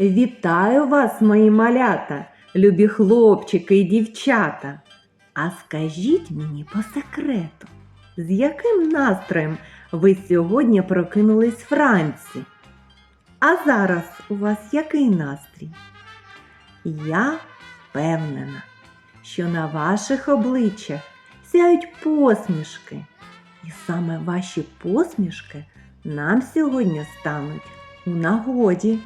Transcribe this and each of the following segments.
Вітаю вас, мої малята, любі хлопчики і дівчата. А скажіть мені по секрету, з яким настроєм ви сьогодні прокинулись вранці? А зараз у вас який настрій? Я впевнена, що на ваших обличчях сяють посмішки. І саме ваші посмішки нам сьогодні стануть у нагоді,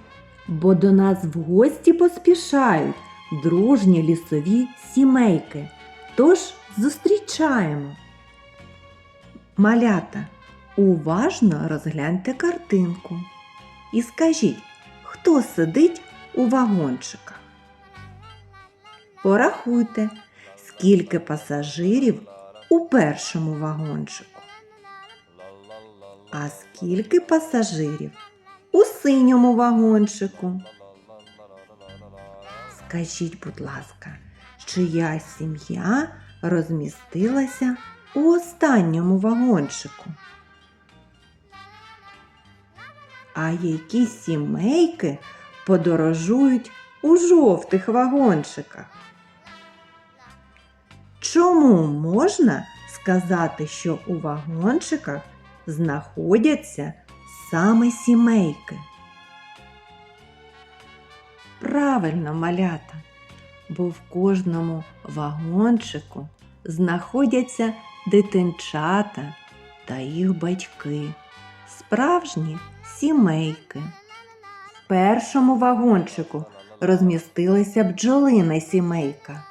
бо до нас в гості поспішають дружні лісові сімейки. Тож зустрічаємо. Малята, уважно розгляньте картинку і скажіть, хто сидить у вагончиках. Порахуйте, скільки пасажирів у першому вагончику. А скільки пасажирів у синьому вагончику? Скажіть, будь ласка, чия сім'я розмістилася у останньому вагончику? А які сімейки подорожують у жовтих вагончиках? Чому можна сказати, що у вагончиках знаходяться саме сімейки? Правильно, малята, бо в кожному вагончику знаходяться дитинчата та їх батьки, справжні сімейки. В першому вагончику розмістилася бджолина сімейка,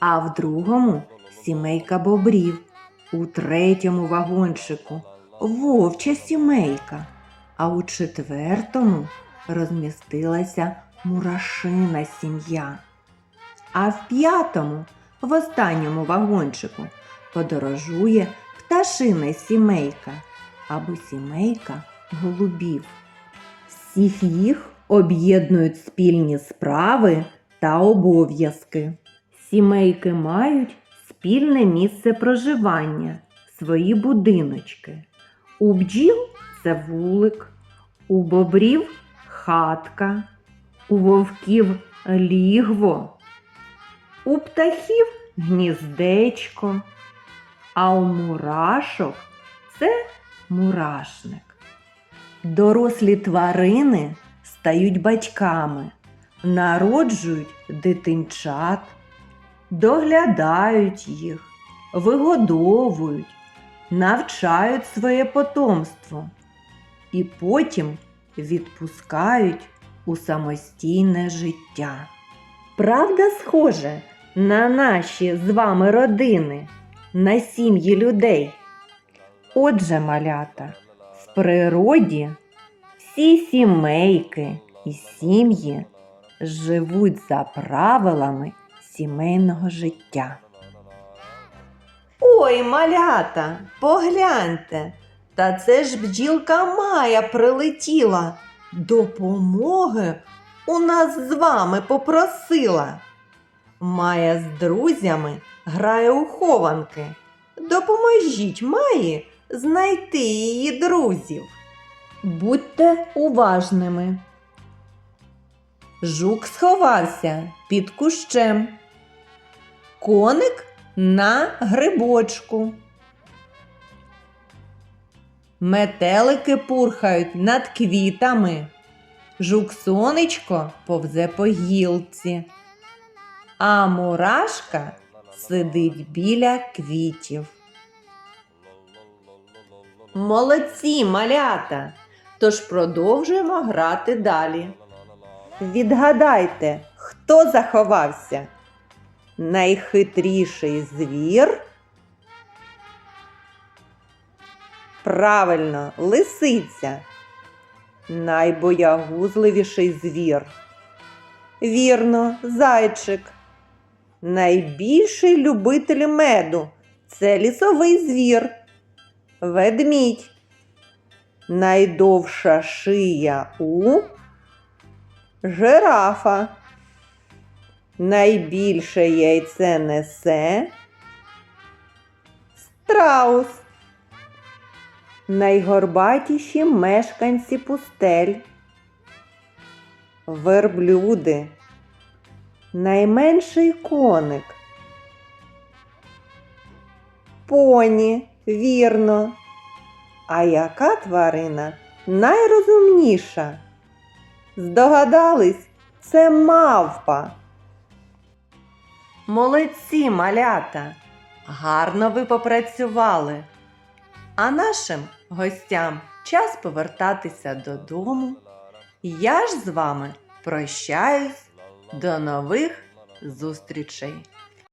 а в другому сімейка бобрів, у третьому вагончику вовча сімейка, а у четвертому розмістилася мурашина сім'я. А в п'ятому, в останньому вагончику, подорожує пташина сімейка або сімейка голубів. Всіх їх об'єднують спільні справи та обов'язки. Сімейки мають спільне місце проживання, свої будиночки. У бджіл це вулик, у бобрів хатка, у вовків лігво, у птахів гніздечко, а у мурашок це мурашник. Дорослі тварини стають батьками, народжують дитинчат, доглядають їх, вигодовують, навчають своє потомство і потім відпускають у самостійне життя. Правда, схоже на наші з вами родини, на сім'ї людей. Отже, малята, в природі всі сімейки і сім'ї живуть за правилами сімейного життя. Ой, малята, погляньте, та це ж бджілка Майя прилетіла. Допомоги у нас з вами попросила. Майя з друзями грає у хованки. Допоможіть Маї знайти її друзів. Будьте уважними. Жук сховався під кущем. Коник на грибочку. Метелики пурхають над квітами. Жук сонечко повзе по гілці, а мурашка сидить біля квітів. Молодці, малята! Тож продовжуємо грати далі. Відгадайте, хто заховався? Найхитріший звір? Правильно, лисиця. Найбоягузливіший звір. Вірно, зайчик. Найбільший любитель меду це лісовий звір. Ведмідь. Найдовша шия у жирафа. Найбільше яйце несе страус. Найгорбатіші мешканці пустель. верблюди. Найменший коник. Поні, вірно. А яка тварина найрозумніша? Здогадались, це мавпа. Молодці, малята! Гарно ви попрацювали. А нашим гостям час повертатися додому. Я ж з вами прощаюсь. До нових зустрічей!